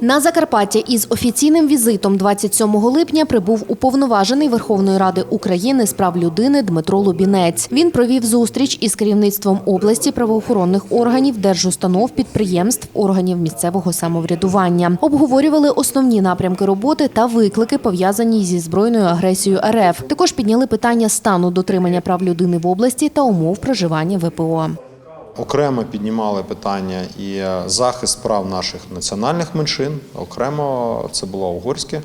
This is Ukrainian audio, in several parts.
На Закарпаття із офіційним візитом 27 липня прибув уповноважений Верховної Ради України з прав людини Дмитро Лубінець. Він провів зустріч із керівництвом області правоохоронних органів, держустанов, підприємств, органів місцевого самоврядування. Обговорювали основні напрямки роботи та виклики, пов'язані зі збройною агресією РФ. Також підняли питання стану дотримання прав людини в області та умов проживання ВПО. Окремо піднімали питання і е, захист прав наших національних меншин. Окремо це було угорське е,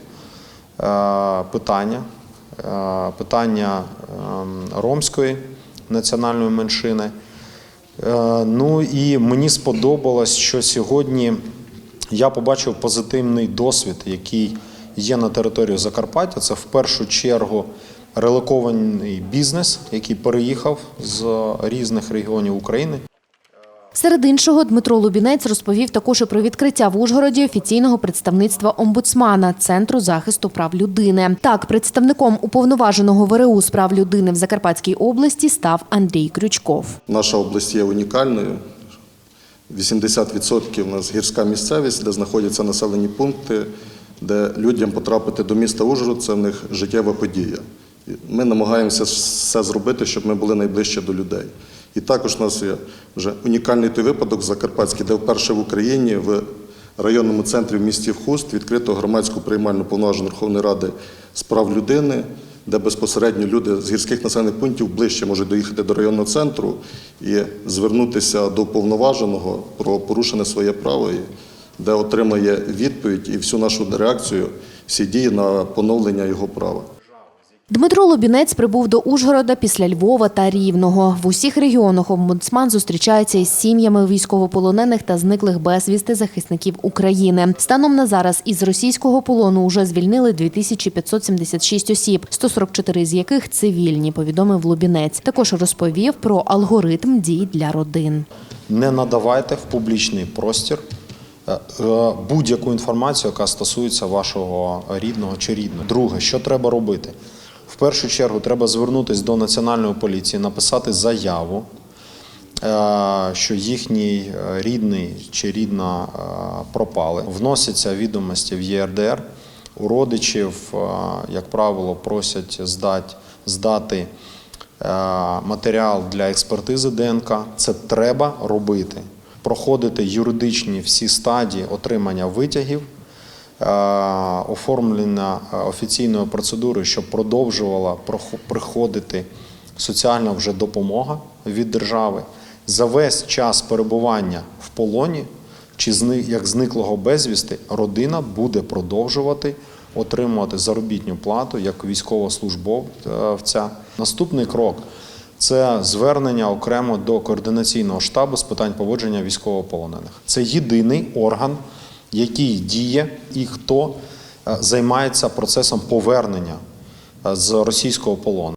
питання, е, питання ем, ромської національної меншини. Ну і мені сподобалось, що сьогодні я побачив позитивний досвід, який є на території Закарпаття. Це в першу чергу релокований бізнес, який переїхав з різних регіонів України. Серед іншого, Дмитро Лубінець розповів також і про відкриття в Ужгороді офіційного представництва омбудсмана Центру захисту прав людини. Так, представником уповноваженого ВРУ з прав людини в Закарпатській області став Андрій Крючков. Наша область є унікальною. 80% у нас гірська місцевість, де знаходяться населені пункти, де людям потрапити до міста Ужгород – це в них життєва подія. Ми намагаємося все зробити, щоб ми були найближче до людей. І також у нас є вже унікальний той випадок Закарпатський, де вперше в Україні в районному центрі в місті Вхуст відкрито громадську приймальну повноважену Верховної Ради з прав людини, де безпосередньо люди з гірських населених пунктів ближче можуть доїхати до районного центру і звернутися до повноваженого про порушене своє право, де отримає відповідь і всю нашу реакцію, всі дії на поновлення його права. Дмитро Лубінець прибув до Ужгорода після Львова та Рівного. В усіх регіонах омбудсман зустрічається із сім'ями військовополонених та зниклих безвісти захисників України. Станом на зараз із російського полону уже звільнили 2576 осіб, 144 з яких цивільні, повідомив Лубінець. Також розповів про алгоритм дій для родин. Не надавайте в публічний простір е, е, будь-яку інформацію, яка стосується вашого рідного чи рідного. Друге, що треба робити? В першу чергу треба звернутися до національної поліції, написати заяву, е, що їхній е, рідний чи рідна е, пропали. Вносяться відомості в ЄРДР. У родичів, як правило, просять здати, здати матеріал для експертизи ДНК. Це треба робити. Проходити юридичні всі стадії отримання витягів, е, оформлення е, офіційної процедури, щоб продовжувала приходити соціальна вже допомога від держави. За весь час перебування в полоні чи як зниклого безвісти, родина буде продовжувати отримувати заробітну плату як військовослужбовця. Наступний крок це звернення окремо до координаційного штабу з питань поводження військовополонених. Це єдиний орган, який діє і хто е, займається процесом повернення е, з російського полону.